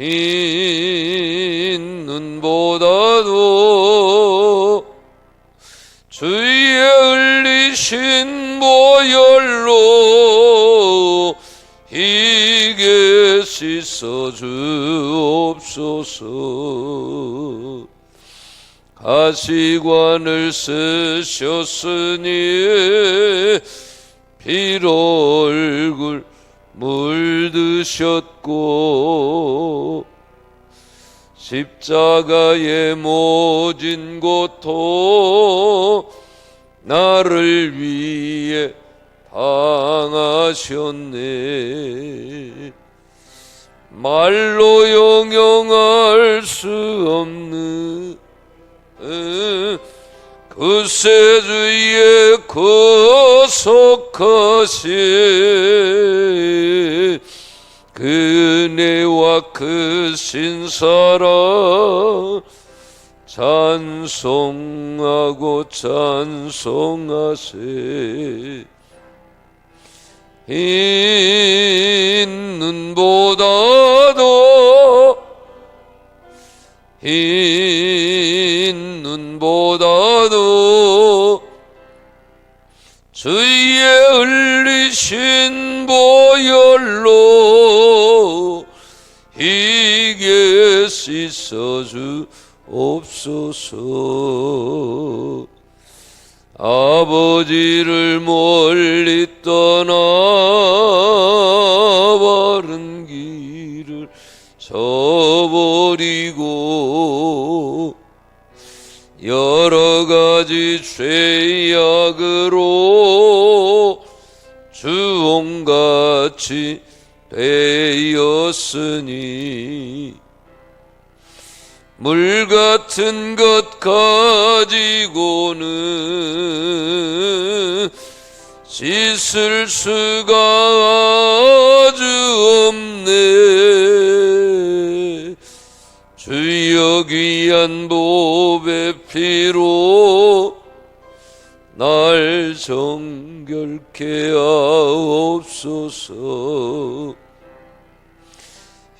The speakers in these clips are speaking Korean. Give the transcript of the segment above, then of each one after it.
흰 눈보다도 주의 흘리신 보혈로 이게 씻어 주옵소서. 가시관을 쓰셨으니 피로 얼굴 물드셨고 십자가의 모진 고통 나를 위해 당하셨네. 말로 영영할 수 없는 그 세주의 거속하신 그 은혜와 그 신사랑 찬송하고 찬송하세. 흰 눈보다도 흰 눈보다도 주의 흘리신 보혈로 씻어주 옵소서. 아버지를 멀리 떠나 바른 길을 저버리고 여러 가지 죄악으로 주홍같이 되었으니 물 같은 것 가지고는 씻을 수가 아주 없네. 주여 귀한 보배 피로 날 정결케 하옵소서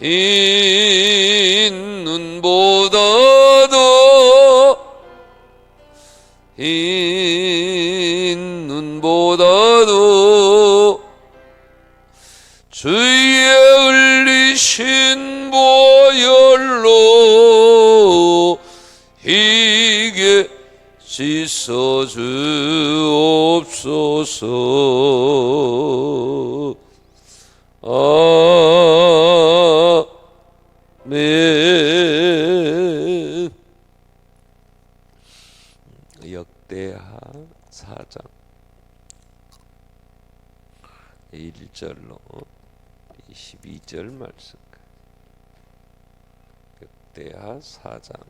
흰 눈보다도 흰 눈보다도 주의 흘리신 보혈로 이게 씻어 주옵소서. 아멘 역대하 4장 1절로 22절 말씀까지 역대하 4장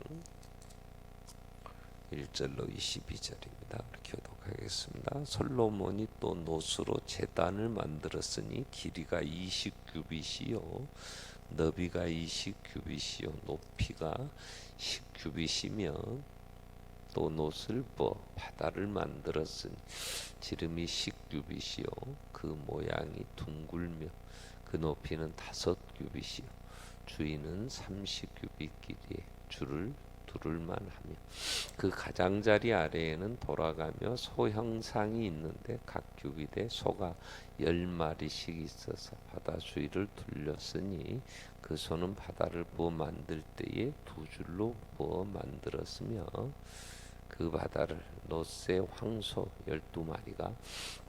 1절로 22절입니다. 교독하겠습니다. 솔로몬이 또 노수로 제단을 만들었으니 길이가 20규빗이요 너비가 20규빗이요 높이가 10규빗이며 또 노슬 버 바다를 만들었으니 지름이 10규빗이요. 그 모양이 둥글며 그 높이는 다섯 규빗이요. 주인은 30규빗 길이에 줄을 두를만 하며 그 가장자리 아래에는 돌아가며 소 형상이 있는데 각 규빗에 소가 열 마리씩 있어서 바다 주위를 둘렸으니 그 소는 바다를 부어 만들 때에 두 줄로 부어 만들었으며 그 바다를 노새 황소 열두 마리가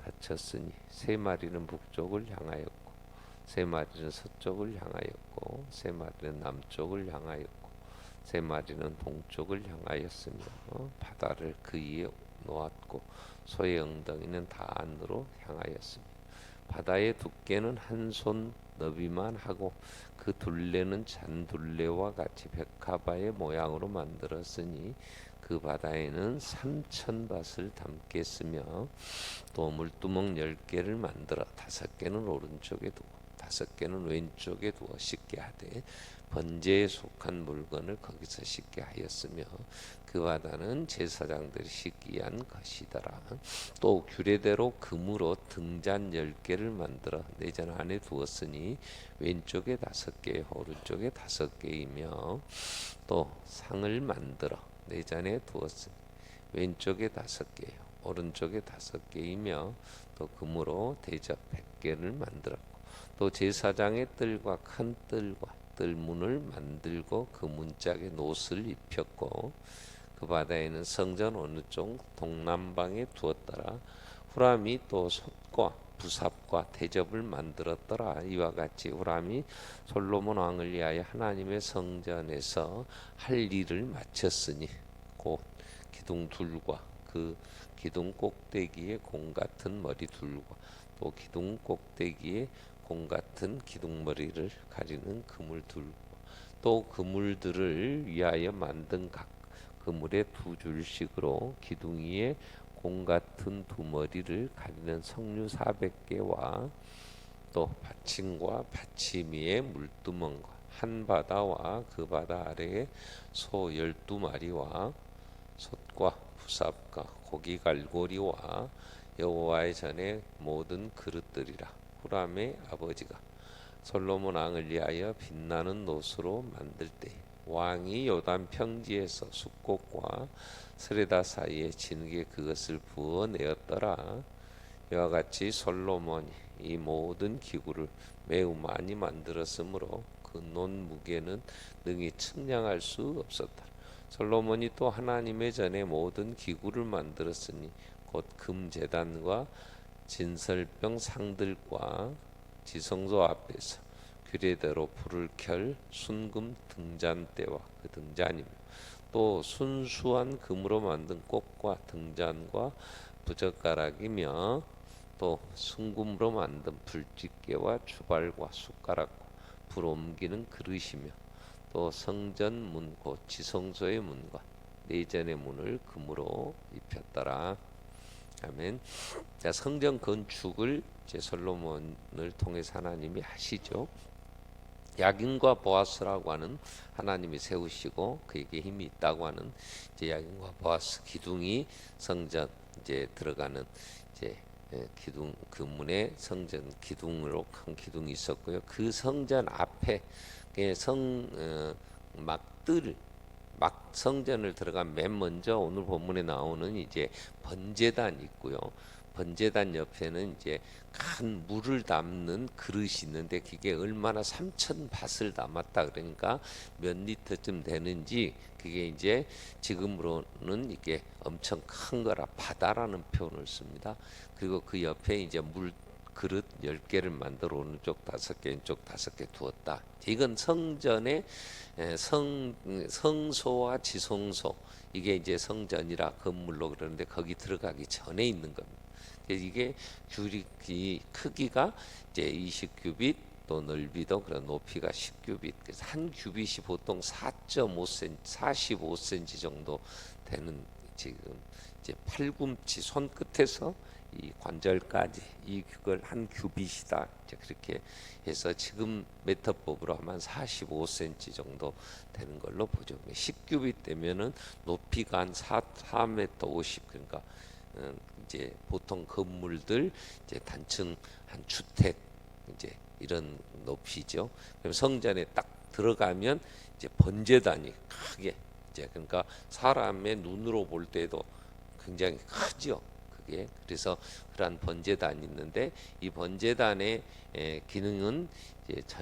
다쳤으니 세 마리는 북쪽을 향하였고 세 마리는 서쪽을 향하였고 세 마리는 남쪽을 향하였고 세 마리는 동쪽을 향하였으며 어, 바다를 그 위에 놓았고 소의 엉덩이는 다 안으로 향하였으며 바다의 두께는 한 손 너비만 하고 그 둘레는 잔둘레와 같이 백합화의 모양으로 만들었으니 그 바다에는 삼천 밭을 담겠으며 또 물두멍 열 개를 만들어 다섯 개는 오른쪽에 두고 다섯 개는 왼쪽에 두어 씻게 하되 번제에 속한 물건을 거기서 씻게 하였으며 그 바다는 제사장들이 씻기 위한 것이더라. 또 규례대로 금으로 등잔 열 개를 만들어 내전 안에 두었으니 왼쪽에 다섯 개, 오른쪽에 다섯 개이며 또 상을 만들어 내전에 두었으니 왼쪽에 다섯 개요, 오른쪽에 다섯 개이며 또 금으로 대접 백 개를 만들었고 또 제사장의 뜰과 큰 뜰과 뜰문을 만들고 그 문짝에 노스를 입혔고 그 바다에는 성전 어느 쪽 동남방에 두었더라. 후람이 또 솥과 부삽과 대접을 만들었더라. 이와 같이 후람이 솔로몬 왕을 위하여 하나님의 성전에서 할 일을 마쳤으니 곧 기둥 둘과 그 기둥 꼭대기에 공 같은 머리 둘과 또 기둥 꼭대기에 공 같은 기둥머리를 가리는 그물 둘과 또 그물들을 위하여 만든 각 그물의 두 줄씩으로 기둥 위에 공 같은 두 머리를 가리는 석류 400개와 또 받침과 받침 위에 물두멍과 한 바다와 그 바다 아래에 소 열두 마리와 솥과 부삽과 고기 갈고리와 여호와의 전에 모든 그릇들이라 후람의 아버지가 솔로몬 왕을 위하여 빛나는 노수로 만들 때 왕이 요단 평지에서 숲곡과 스레다 사이에 진흙에 그것을 부어내었더라 이와 같이 솔로몬이 이 모든 기구를 매우 많이 만들었으므로 그 논 무게는 능히 측량할 수 없었다. 솔로몬이 또 하나님의 전에 모든 기구를 만들었으니 곧 금제단과 진설병 상들과 지성소 앞에서 규례대로 불을 켤 순금 등잔대와 그 등잔이며 또 순수한 금으로 만든 꽃과 등잔과 부젓가락이며 또 순금으로 만든 불집게와 주발과 숟가락과 불 옮기는 그릇이며 또 성전 문곧 지성소의 문과 내전의 문을 금으로 입혔더라. 아멘. 자, 성전 건축을 이제 솔로몬을 통해서 하나님이 하시죠. 야긴과 보아스라고 하는 하나님이 세우시고 그에게 힘이 있다고 하는 이제 야긴과 보아스 기둥이 성전 이제 들어가는 이제 예, 기둥 그 문에 성전 기둥으로 큰 기둥이 있었고요. 그 성전 앞에 예, 성 어, 막 성전을 들어간 맨 먼저 오늘 본문에 나오는 이제 번제단 있고요. 번제단 옆에는 이제 큰 물을 담는 그릇이 있는데 그게 얼마나 삼천 밭을 담았다 그러니까 몇 리터쯤 되는지 그게 이제 지금으로는 이게 엄청 큰 거라 바다라는 표현을 씁니다. 그리고 그 옆에 이제 물 그릇 열 개를 만들어 오른쪽 다섯 개, 왼쪽 다섯 개 두었다. 이건 성전의 에, 성 성소와 지성소 이게 이제 성전이라 건물로 그러는데 거기 들어가기 전에 있는 겁니다. 이게 규리 이 크기가 이제 20규빗 또 넓이도 그런 높이가 10규빗. 그래서 한 규빗이 보통 4.5cm, 45cm 정도 되는 지금 이제 팔꿈치 손 끝에서 이 관절까지 이 그걸 한 규빗이다. 그렇게 해서 지금 메터법으로 하면 45cm 정도 되는 걸로 보죠. 10규빗 되면은 높이가 한 4, 4m 50 그러니까 음, 이제 보통 건물들 이제 단층 한 주택 이제 이런 높이죠. 그럼 성전에 딱 들어가면 이제 번제단이 크게 이제 그러니까 사람의 눈으로 볼 때도 굉장히 크죠. 그게 그래서 그러한 번제단이 있는데 이 번제단의 에, 기능은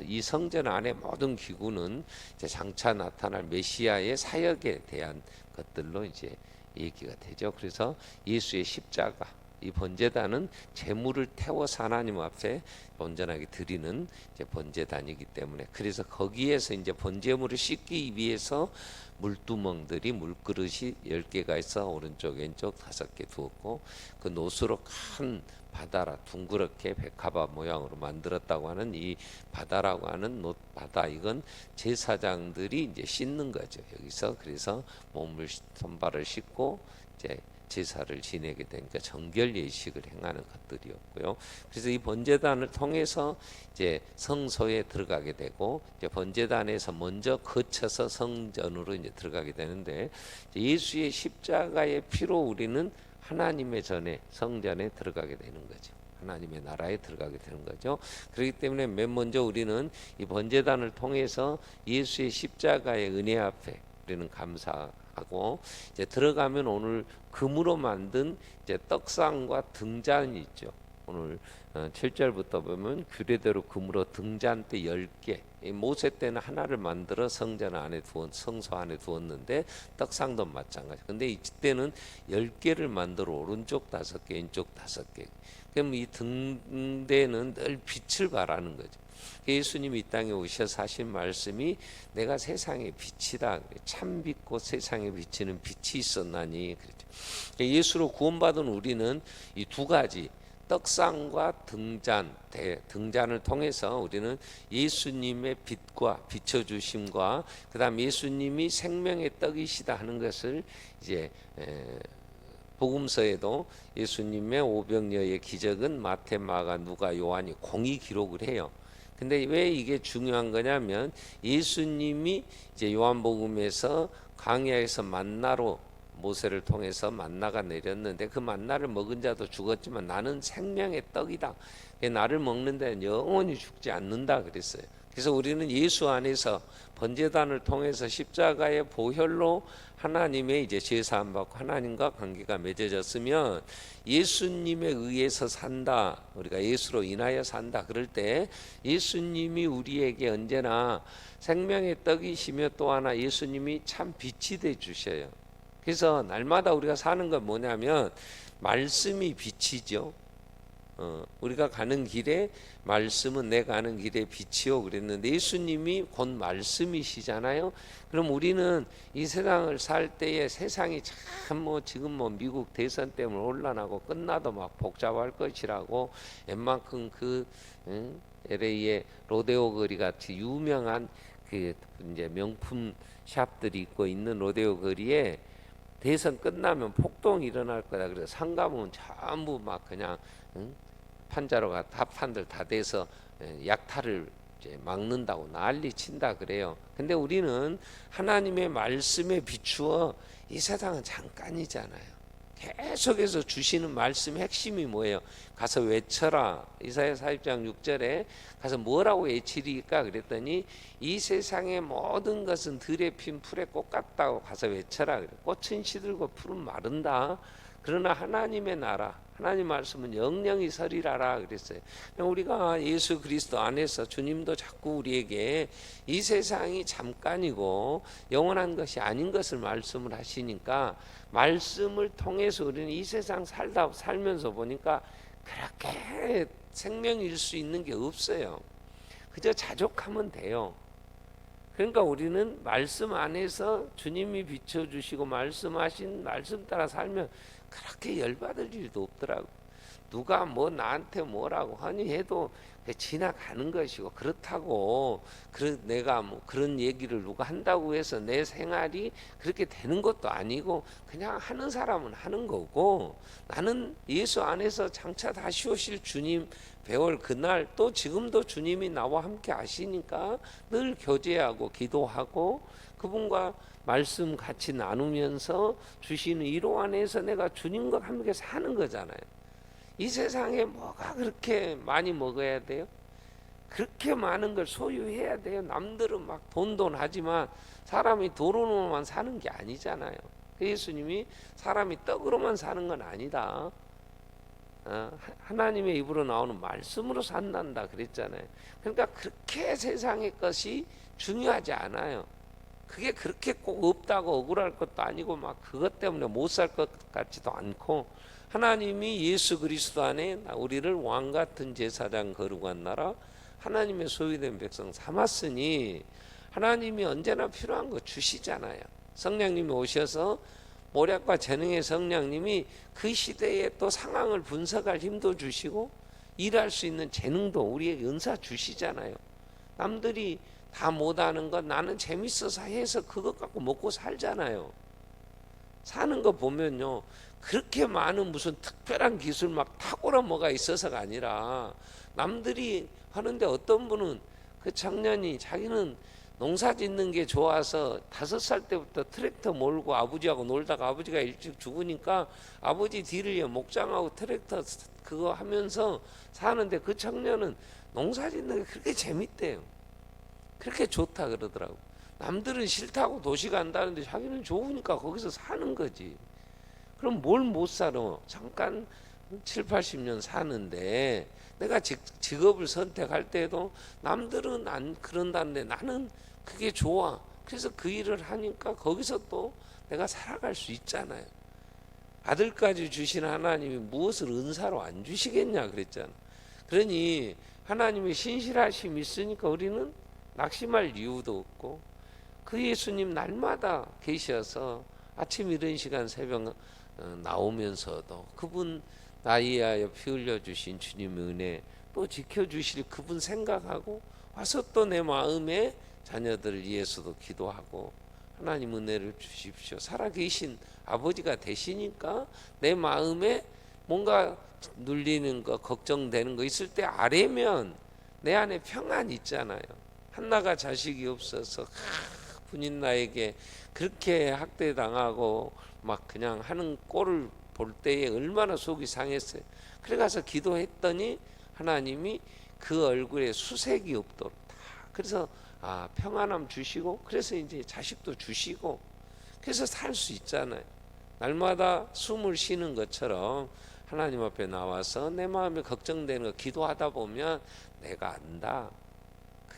이 성전 안에 모든 기구는 장차 나타날 메시아의 사역에 대한 것들로 이제 얘기가 되죠. 그래서 예수의 십자가 이 번제단은 제물을 태워서 하나님 앞에 온전하게 드리는 이제 번제단이기 때문에 그래서 거기에서 이제 번제물을 씻기 위해서 물두멍들이 물그릇이 열 개가 있어 오른쪽 왼쪽 다섯 개 두었고 그 노수로 큰 바다라 둥그렇게 백합화 모양으로 만들었다고 하는 이 바다라고 하는 노 바다 이건 제사장들이 이제 씻는 거죠. 여기서 그래서 몸을 씻- 손발을 씻고 이제 제사를 지내게 되니까 정결 예식을 행하는 것들이었고요. 그래서 이 번제단을 통해서 이제 성소에 들어가게 되고 이제 번제단에서 먼저 거쳐서 성전으로 이제 들어가게 되는데 예수의 십자가의 피로 우리는 하나님의 전에 성전에 들어가게 되는 거죠. 하나님의 나라에 들어가게 되는 거죠. 그렇기 때문에 맨 먼저 우리는 이 번제단을 통해서 예수의 십자가의 은혜 앞에 우리는 감사하고 이제 들어가면 오늘 금으로 만든 이제 떡상과 등잔이 있죠. 오늘 어, 7절부터 보면 규례대로 금으로 등잔대 10개. 이 모세 때는 하나를 만들어 성전 안에 두었 성소 안에 두었는데 떡상도 마찬가지. 근데 이때는 10개를 만들어 오른쪽 다섯 개, 왼쪽 다섯 개. 그럼 이 등대는 늘 빛을 발하는 거죠. 예수님이 이 땅에 오셔서 하신 말씀이 내가 세상의 빛이다. 참 빛고 세상에 비치는 빛이 있었나니 그랬죠. 예수로 구원받은 우리는 이 두 가지 떡상과 등잔, 대, 등잔을 통해서 우리는 예수님의 빛과 비춰 주심과 그다음 예수님이 생명의 떡이시다 하는 것을 이제 에, 복음서에도 예수님의 오병여의 기적은 마태, 마가, 누가, 요한이 공이 기록을 해요. 근데 왜 이게 중요한 거냐면 예수님이 이제 요한복음에서 광야에서 만나로 모세를 통해서 만나가 내렸는데 그 만나를 먹은 자도 죽었지만 나는 생명의 떡이다. 나를 먹는 데는 영원히 죽지 않는다 그랬어요. 그래서 우리는 예수 안에서 번제단을 통해서 십자가의 보혈로 하나님의 이제 제사함 받고 하나님과 관계가 맺어졌으면 예수님에 의해서 산다. 우리가 예수로 인하여 산다. 그럴 때 예수님이 우리에게 언제나 생명의 떡이시며 또 하나 예수님이 참 빛이 돼 주셔요. 그래서 날마다 우리가 사는 건 뭐냐면 말씀이 빛이죠. 어, 우리가 가는 길에 말씀은 내 가는 길에 빛이요 그랬는데 예수님이 곧 말씀이시잖아요. 그럼 우리는 이 세상을 살 때에 세상이 참 뭐 지금 뭐 미국 대선 때문에 혼란하고 끝나도 막 복잡할 것이라고 웬만큼 그 응? LA의 로데오 거리 같이 유명한 그 이제 명품 샵들이 있고 있는 로데오 거리에 대선 끝나면 폭동이 일어날 거다. 그래서 상가문 전부 막 그냥 응? 판자로가 답판들 다 돼서 예, 약탈을 막는다고 난리 친다 그래요. 근데 우리는 하나님의 말씀에 비추어 이 세상은 잠깐이잖아요. 계속해서 주시는 말씀의 핵심이 뭐예요? 가서 외쳐라. 이사야 40장 6절에 가서 뭐라고 외치리까 그랬더니 이 세상의 모든 것은 들에 핀 풀의 꽃 같다고 가서 외쳐라. 꽃은 시들고 풀은 마른다. 그러나 하나님의 나라 하나님 말씀은 영영이 서리라라 그랬어요. 우리가 예수 그리스도 안에서 주님도 자꾸 우리에게 이 세상이 잠깐이고 영원한 것이 아닌 것을 말씀을 하시니까 말씀을 통해서 우리는 이 세상 살다 살면서 보니까 그렇게 생명일 수 있는 게 없어요. 그저 자족하면 돼요. 그러니까 우리는 말씀 안에서 주님이 비춰주시고 말씀하신 말씀 따라 살면 그렇게 열받을 일도 없더라고. 누가 뭐 나한테 뭐라고 하니 해도 지나가는 것이고 그렇다고 그런 내가 뭐 그런 얘기를 누가 한다고 해서 내 생활이 그렇게 되는 것도 아니고 그냥 하는 사람은 하는 거고 나는 예수 안에서 장차 다시 오실 주님 배울 그날 또 지금도 주님이 나와 함께 하시니까 늘 교제하고 기도하고 그분과 말씀 같이 나누면서 주시는 이로 안에서 내가 주님과 함께 사는 거잖아요. 이 세상에 뭐가 그렇게 많이 먹어야 돼요? 그렇게 많은 걸 소유해야 돼요. 남들은 막 돈돈 하지만 사람이 도로로만 사는 게 아니잖아요. 그 예수님이 사람이 떡으로만 사는 건 아니다. 어, 하나님의 입으로 나오는 말씀으로 산단다 그랬잖아요. 그러니까 그렇게 세상의 것이 중요하지 않아요. 그게 그렇게 꼭 없다고 억울할 것도 아니고 막 그것 때문에 못 살 것 같지도 않고 하나님이 예수 그리스도 안에 우리를 왕 같은 제사장 거룩한 나라 하나님의 소유된 백성 삼았으니 하나님이 언제나 필요한 거 주시잖아요. 성령님이 오셔서 모략과 재능의 성령님이 그 시대의 또 상황을 분석할 힘도 주시고 일할 수 있는 재능도 우리에게 은사 주시잖아요. 남들이 다 못하는 건 나는 재밌어서 해서 그것 갖고 먹고 살잖아요. 사는 거 보면요. 그렇게 많은 무슨 특별한 기술 막 탁월한 뭐가 있어서가 아니라 남들이 하는데 어떤 분은 그 청년이 자기는 농사 짓는 게 좋아서 다섯 살 때부터 트랙터 몰고 아버지하고 놀다가 아버지가 일찍 죽으니까 아버지 뒤를 목장하고 트랙터 그거 하면서 사는데 그 청년은 농사 짓는 게 그렇게 재밌대요. 그렇게 좋다 그러더라고. 남들은 싫다고 도시 간다는데 자기는 좋으니까 거기서 사는 거지. 그럼 뭘 못 살아? 잠깐 7, 80년 사는데 내가 직, 직업을 선택할 때도 남들은 안 그런다는데 나는 그게 좋아. 그래서 그 일을 하니까 거기서 또 내가 살아갈 수 있잖아요. 아들까지 주신 하나님이 무엇을 은사로 안 주시겠냐 그랬잖아. 그러니 하나님의 신실하심이 있으니까 우리는 낙심할 이유도 없고 그 예수님 날마다 계셔서 아침 이른 시간 새벽 어, 나오면서도 그분 나에 위하여 피 흘려 주신 주님의 은혜 또 지켜 주실 그분 생각하고 와서 또 내 마음에 자녀들을 위해서도 기도하고 하나님 은혜를 주십시오. 살아계신 아버지가 되시니까 내 마음에 뭔가 눌리는 거 걱정되는 거 있을 때 아래면 내 안에 평안 있잖아요. 한나가 자식이 없어서 하, 분인 나에게 그렇게 학대 당하고 막 그냥 하는 꼴을 볼 때에 얼마나 속이 상했어요. 그래 가서 기도했더니 하나님이 그 얼굴에 수색이 없도록 다 그래서 아 평안함 주시고 그래서 이제 자식도 주시고 그래서 살 수 있잖아요. 날마다 숨을 쉬는 것처럼 하나님 앞에 나와서 내 마음에 걱정되는 거 기도하다 보면 내가 안다.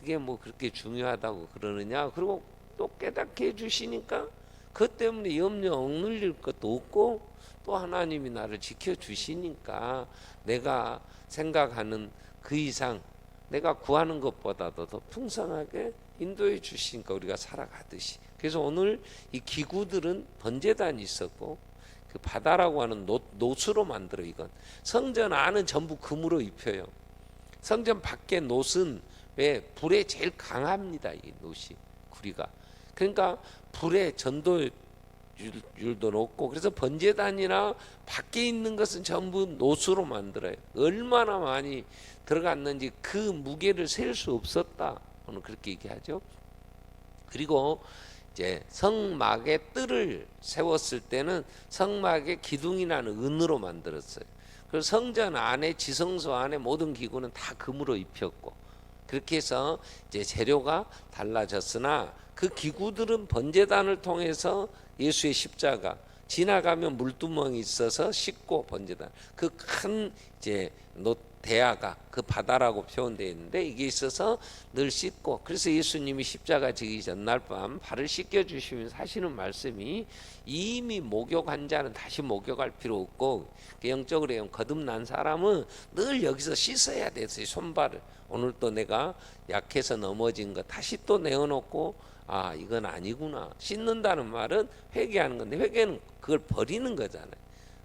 그게 뭐 그렇게 중요하다고 그러느냐. 그리고 또 깨닫게 해주시니까 그 때문에 염려 억눌릴 것도 없고 또 하나님이 나를 지켜주시니까 내가 생각하는 그 이상 내가 구하는 것보다도 더 풍성하게 인도해 주시니까 우리가 살아가듯이. 그래서 오늘 이 기구들은 번제단이 있었고 그 바다라고 하는 노, 노수로 만들어 이건. 성전 안은 전부 금으로 입혀요. 성전 밖에 노은 왜 불에 제일 강합니다 이 노시 구리가 그러니까 불에 전도 율도 높고 그래서 번제단이나 밖에 있는 것은 전부 노수로 만들어요. 얼마나 많이 들어갔는지 그 무게를 셀 수 없었다. 오늘 그렇게 얘기하죠. 그리고 이제 성막의 뜰을 세웠을 때는 성막의 기둥이 나는 은으로 만들었어요. 그리고 성전 안에 지성소 안에 모든 기구는 다 금으로 입혔고 그렇게 해서 이제 재료가 달라졌으나 그 기구들은 번제단을 통해서 예수의 십자가 지나가면 물두멍이 있어서 씻고 번제단 그 큰 이제 노 대야가 그 바다라고 표현되어 있는데 이게 있어서 늘 씻고 그래서 예수님이 십자가 지기 전날 밤 발을 씻겨 주시면서 하시는 말씀이 이미 목욕한 자는 다시 목욕할 필요 없고 그 영적으로 영 거듭난 사람은 늘 여기서 씻어야 돼서 손발을 오늘 또 내가 약해서 넘어진 거 다시 또 내어놓고 아 이건 아니구나 씻는다는 말은 회개하는 건데 회개는 그걸 버리는 거잖아요.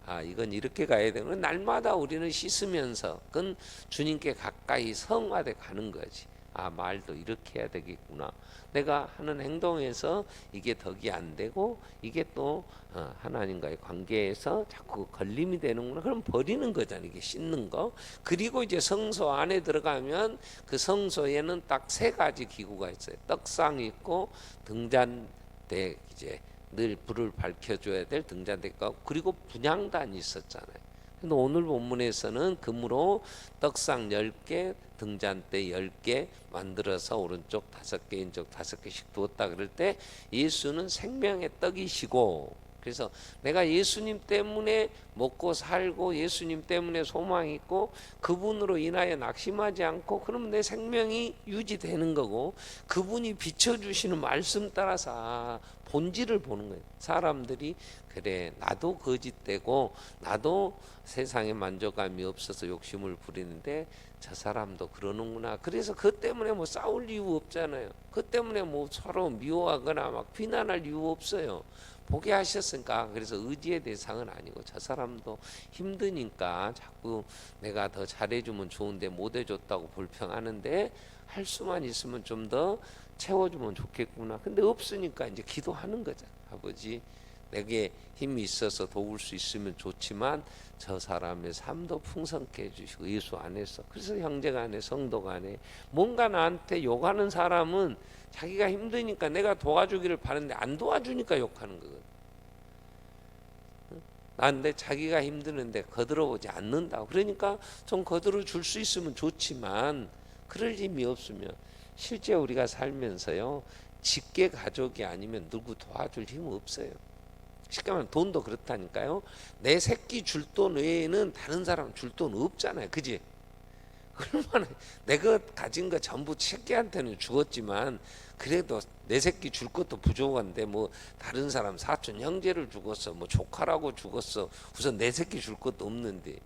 아 이건 이렇게 가야 되는 날마다 우리는 씻으면서 그건 주님께 가까이 성화돼 가는 거지. 아 말도 이렇게 해야 되겠구나. 내가 하는 행동에서 이게 덕이 안 되고 이게 또 어, 하나님과의 관계에서 자꾸 걸림이 되는구나. 그럼 버리는 거잖아. 이게 씻는 거. 그리고 이제 성소 안에 들어가면 그 성소에는 딱 세 가지 기구가 있어요. 떡상 있고 등잔대 이제 늘 불을 밝혀줘야 될 등잔 대가 그리고 분향단이 있었잖아요. 근데 오늘 본문에서는 금으로 떡상 10개, 등잔대 10개 만들어서 오른쪽 다섯 개, 왼쪽 다섯 개씩 두었다 그럴 때 예수는 생명의 떡이시고 그래서 내가 예수님 때문에 먹고 살고 예수님 때문에 소망 있고 그분으로 인하여 낙심하지 않고 그러면 내 생명이 유지되는 거고 그분이 비춰주시는 말씀 따라서 아, 본질을 보는 거예요. 사람들이 그래 나도 거짓되고 나도 세상에 만족감이 없어서 욕심을 부리는데 저 사람도 그러는구나. 그래서 그 때문에 뭐 싸울 이유 없잖아요. 그 때문에 뭐 서로 미워하거나 막 비난할 이유 없어요. 보게 하셨으니까 그래서 의지의 대상은 아니고 저 사람도 힘드니까 자꾸 내가 더 잘해주면 좋은데 못 해줬다고 불평하는데 할 수만 있으면 좀 더 채워주면 좋겠구나. 근데 없으니까 이제 기도하는 거잖아. 아버지 내게 힘이 있어서 도울 수 있으면 좋지만 저 사람의 삶도 풍성케 해주시고 예수 안에서 그래서 형제 간에 성도 간에 뭔가 나한테 욕하는 사람은 자기가 힘드니까 내가 도와주기를 바라는데 안 도와주니까 욕하는 거거든. 나한테 자기가 힘드는데 거들어보지 않는다. 그러니까 좀 거들어 줄 수 있으면 좋지만 그럴 힘이 없으면 실제 우리가 살면서요 직계 가족이 아니면 누구 도와줄 힘 없어요. 쉽게 말하면 돈도 그렇다니까요. 내 새끼 줄 돈 외에는 다른 사람 줄 돈 없잖아요. 그지? 얼마나 내가 가진 거 전부 새끼한테는 죽었지만 그래도 내 새끼 줄 것도 부족한데 뭐 다른 사람 사촌 형제를 죽었어 뭐 조카라고 죽었어 우선 내 새끼 줄 것도 없는데.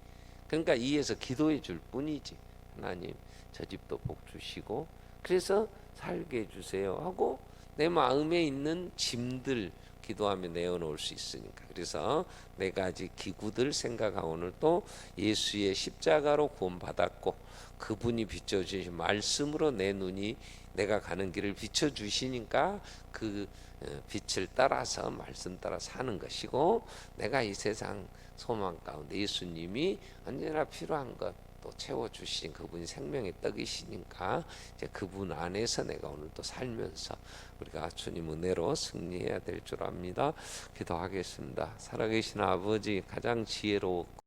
그러니까 이에서 기도해 줄 뿐이지. 하나님 저 집도 복 주시고 그래서 살게 해주세요 하고 내 마음에 있는 짐들 기도하며 내어놓을 수 있으니까. 그래서 네 가지 기구들 생각하고 오늘 또 예수의 십자가로 구원받았고 그분이 비춰주신 말씀으로 내 눈이 내가 가는 길을 비춰주시니까 그 어, 빛을 따라서 말씀 따라 사는 것이고 내가 이 세상 소망 가운데 예수님이 언제나 필요한 것 또 채워주신 그분이 생명의 떡이시니까 이제 그분 안에서 내가 오늘 또 살면서 우리가 주님 은혜로 승리해야 될 줄 압니다. 기도하겠습니다. 살아계신 아버지 가장 지혜롭고